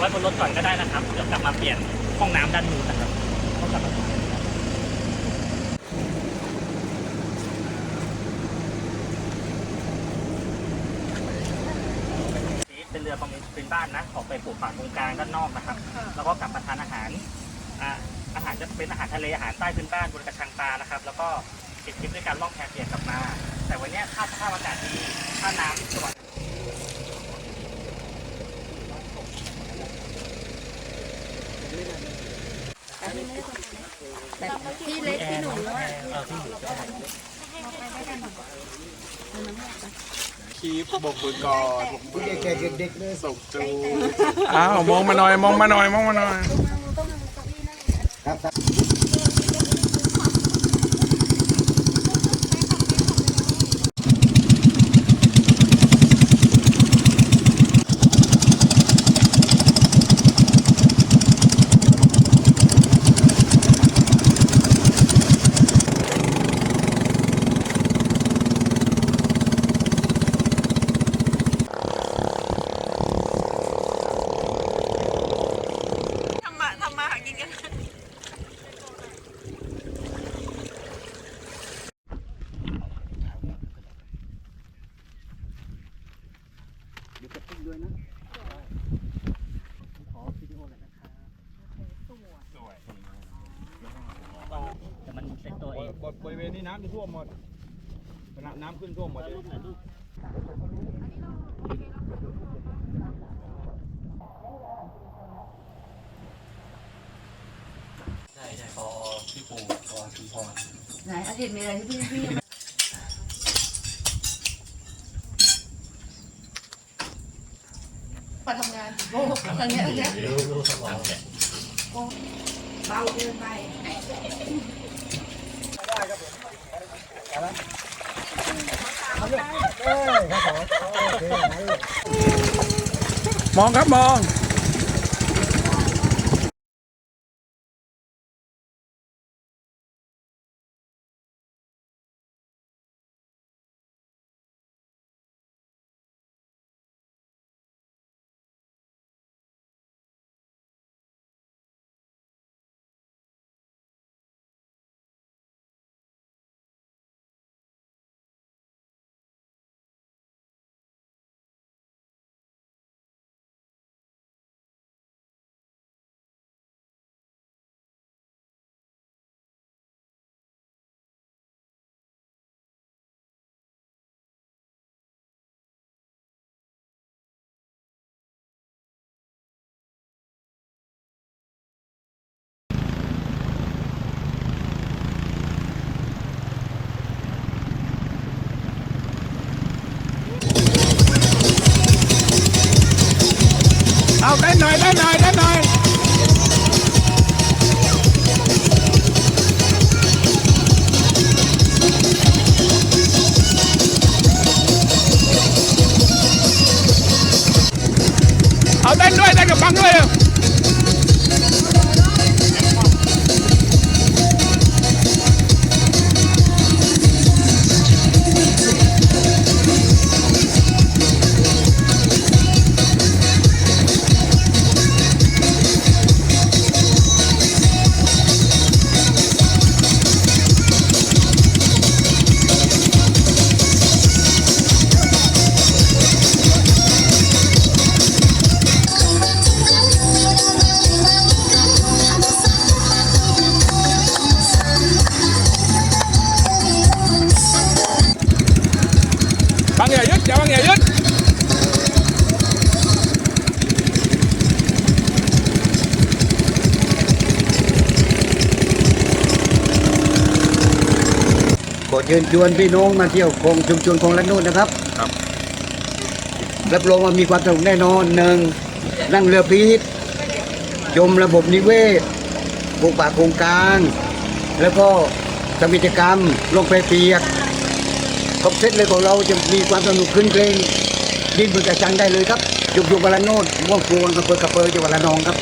ไว้บนรถก่อนก็ได้นะครับ เดี๋ยวกลับมาเปลี่ยนห้องน้ำด้านนู้นนะครับต้องกลับมาเป็นเรือประมงพื้นบ้านนะ ออกไปปลูกป่าตรงกลางด้านนอกนะครับ แล้วก็กลับมาทานอาหารอ่าอาหารจะเป็นอาหารทะเลอาหารใต้พื้นบ้านบนกระชังปลานะครับ แล้วก็ปิดทริปด้วยการล่องแพเปลี่ยนกลับมา แต่วันเนี้ยค่าสภาพอากาศดีค่าน้ำสวย แบบพี่เล็กพี่หนุ่มแล้วอะเออพี่หนูจะได้คีบบอกมือก่อนบอกมือแก่ๆเด็กๆเลยส่งจูอ้าวมองมาหน่อยมองมาหน่อยมองมาหน่อยครับครับ ทำมาทำมาหากินกัน แต่มันเซ็ตตัวเองบริเวณนี้น้ำจะท่วมหมดน้ำขึ้นท่วมหมดเลยใช่ใช่พอพี่ปูพอชุมพรไหนอาทิตย์มีอะไรที่พี่พี่ มาทำงานโอ้ตอนเนี้ยเนี้ยรู้รู้สมองเบาเกินไปเอ้ครับผมมองครับมอง เอาเต้นหน่อยเต้ ยเต้นหน่อยเอาเต้นด้วยเต้นกับฟังด้วยบังอย่ายึดอย่าบังอย่ายึดขอเชิญชวนพี่น้องมาเที่ยวคงชุมชนคงละนู่นนะครับ ครับ รับรองว่ามีความสนุกแน่นอนหนึ่งนั่งเรือพีทชมระบบนิเวศปลูกป่าโครงกลาง แล้วก็ทำกิจกรรมลงไปเปียก ครบเซตเลยของเราจะมีความสนุกขึ้นเพลงดินบนกระชังได้เลยครับยุบยุบวลาโนดม่วงพวงกระเพือกระเพือจังหวัดระนองครับ